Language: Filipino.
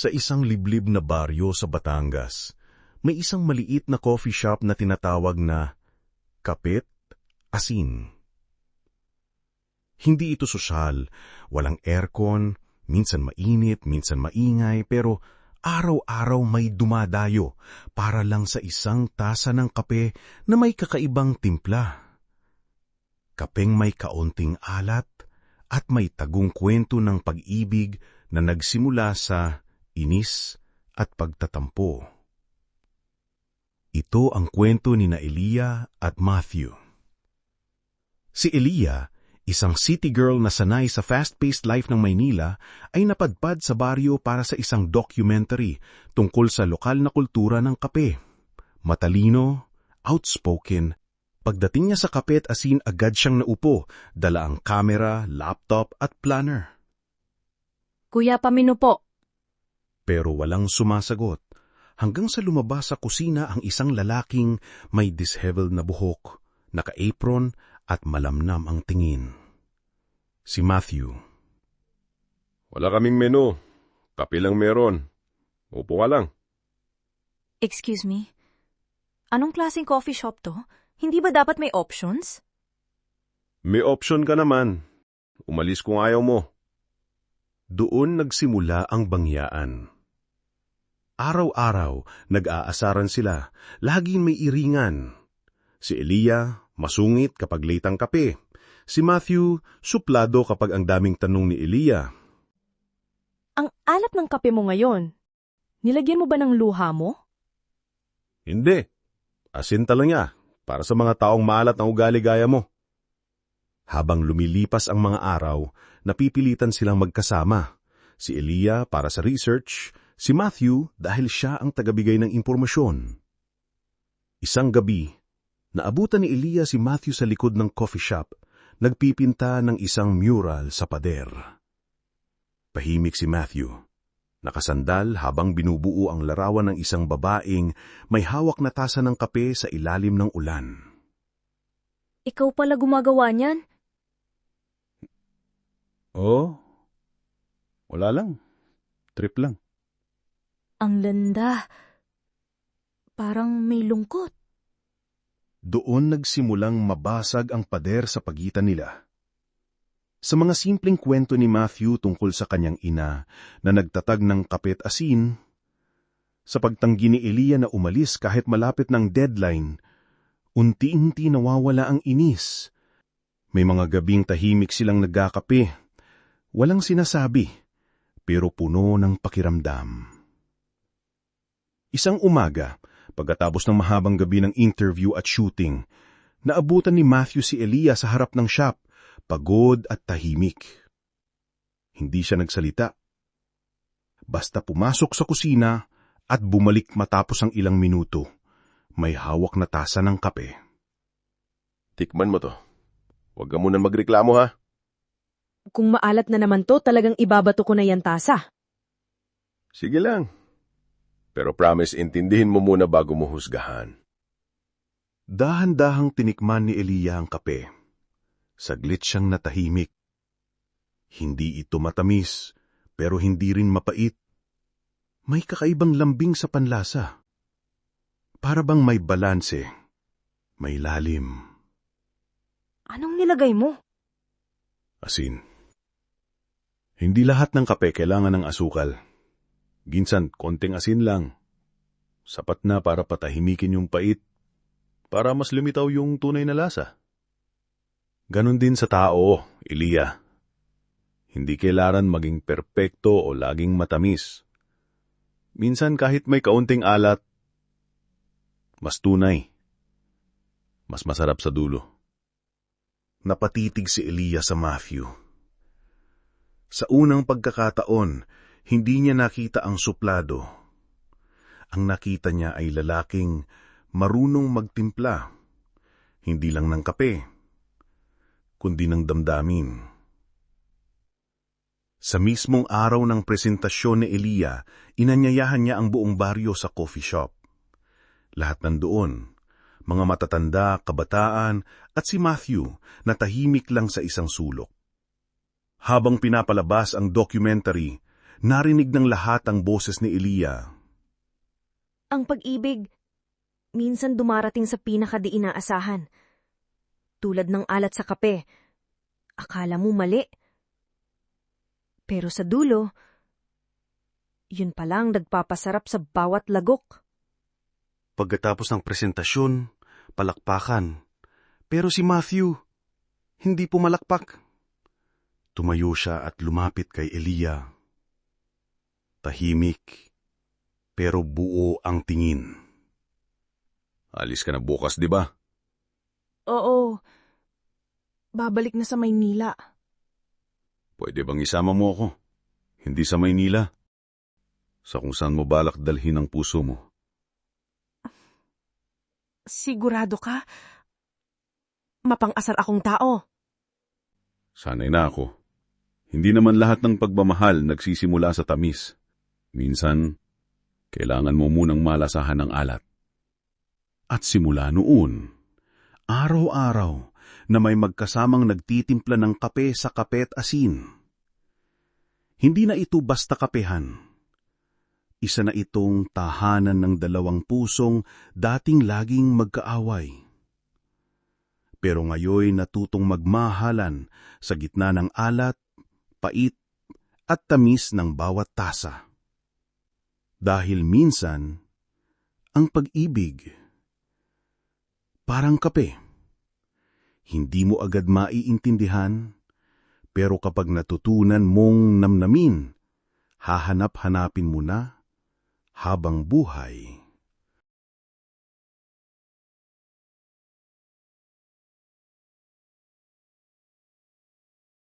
Sa isang liblib na baryo sa Batangas, may isang maliit na coffee shop na tinatawag na Kapit Asin. Hindi ito sosyal, walang aircon, minsan mainit, minsan maingay, pero araw-araw may dumadayo para lang sa isang tasa ng kape na may kakaibang timpla. Kapeng may kaunting alat at may tagong kwento ng pag-ibig na nagsimula sa inis at pagtatampo. Ito ang kwento ni na at Matthew. Si Elia, isang city girl na sanay sa fast-paced life ng Maynila, ay napadpad sa baryo para sa isang documentary tungkol sa lokal na kultura ng kape. Matalino, outspoken, pagdating niya sa kape at asin agad siyang naupo, dala ang camera, laptop at planner. Kuya Pamino po. Pero walang sumasagot hanggang sa lumabas sa kusina ang isang lalaking may disheveled na buhok, naka-apron at malamnam ang tingin. Si Matthew. Wala kaming menu. Kape lang meron. Upo ka lang. Excuse me? Anong klaseng coffee shop to? Hindi ba dapat may options? May option ka naman. Umalis kung ayaw mo. Doon nagsimula ang bangyaan. Araw-araw, nag-aasaran sila. Laging may iringan. Si Elia, masungit kapag late ang kape. Si Matthew, suplado kapag ang daming tanong ni Elia. Ang alat ng kape mo ngayon. Nilagyan mo ba ng luha mo? Hindi. Asin tala niya, para sa mga taong maalat ang ugali gaya mo. Habang lumilipas ang mga araw, napipilitan silang magkasama. Si Elia para sa research, si Matthew dahil siya ang tagabigay ng impormasyon. Isang gabi, naabutan ni Elia si Matthew sa likod ng coffee shop, nagpipinta ng isang mural sa pader. Pahimik si Matthew. Nakasandal habang binubuo ang larawan ng isang babaeng may hawak na tasa ng kape sa ilalim ng ulan. Ikaw pala gumagawa niyan? Oo. Wala lang. Trip lang. Ang landa. Parang may lungkot. Doon nagsimulang mabasag ang pader sa pagitan nila. Sa mga simpleng kwento ni Matthew tungkol sa kanyang ina na nagtatag ng kapit asin, sa pagtanggi ni Elia na umalis kahit malapit ng deadline, unti-unti nawawala ang inis. May mga gabing tahimik silang nagkakape. Walang sinasabi, pero puno ng pakiramdam. Isang umaga, pagkatapos ng mahabang gabi ng interview at shooting, naabutan ni Matthew si Elia sa harap ng shop pagod at tahimik. Hindi siya nagsalita. Basta pumasok sa kusina at bumalik matapos ang ilang minuto, may hawak na tasa ng kape. Tikman mo to. Huwag ka muna magreklamo ha. Kung maalat na naman to, talagang ibabato ko na yan tasa. Sige lang. Pero promise, intindihin mo muna bago mo husgahan. Dahan-dahang tinikman ni Elia ang kape. Saglit siyang natahimik. Hindi ito matamis, pero hindi rin mapait. May kakaibang lambing sa panlasa. Para bang may balanse, may lalim. Anong nilagay mo? Asin. Hindi lahat ng kape kailangan ng asukal. Ginsan, konting asin lang. Sapat na para patahimikin yung pait, para mas lumitaw yung tunay na lasa. Ganon din sa tao, Elia. Hindi kailangan maging perpekto o laging matamis. Minsan kahit may kaunting alat, mas tunay. Mas masarap sa dulo. Napatitig si Elia sa Matthew. Sa unang pagkakataon, hindi niya nakita ang suplado. Ang nakita niya ay lalaking marunong magtimpla. Hindi lang ng kape kundi ng damdamin. Sa mismong araw ng presentasyon ni Elia, inanyayahan niya ang buong baryo sa coffee shop. Lahat nandoon, mga matatanda, kabataan, at si Matthew na tahimik lang sa isang sulok. Habang pinapalabas ang documentary, narinig ng lahat ang boses ni Elia. Ang pag-ibig, minsan dumarating sa pinakadi inaasahan. Tulad ng alat sa kape. Akala mo mali. Pero sa dulo, yun palang nagpapasarap sa bawat lagok. Pagkatapos ng presentasyon, palakpakan. Pero si Matthew, hindi pumalakpak. Tumayo siya at lumapit kay Elia. Tahimik, pero buo ang tingin. Alis ka na bukas, di ba? Oo. Babalik na sa Maynila. Pwede bang isama mo ako? Hindi sa Maynila. Sa kung saan mo balak dalhin ang puso mo. Sigurado ka? Mapang-asar akong tao. Sanay na ako. Hindi naman lahat ng pagmamahal nagsisimula sa tamis. Minsan, kailangan mo munang malasahan ng alat. At simula noon, araw-araw na may magkasamang nagtitimpla ng kape sa kape at asin. Hindi na ito basta kapehan. Isa na itong tahanan ng dalawang pusong dating laging magkaaway. Pero ngayoy natutong magmahalan sa gitna ng alat, pait at tamis ng bawat tasa. Dahil minsan, ang pag-ibig, parang kape. Hindi mo agad maiintindihan, pero kapag natutunan mong namnamin, hahanap-hanapin mo na habang buhay.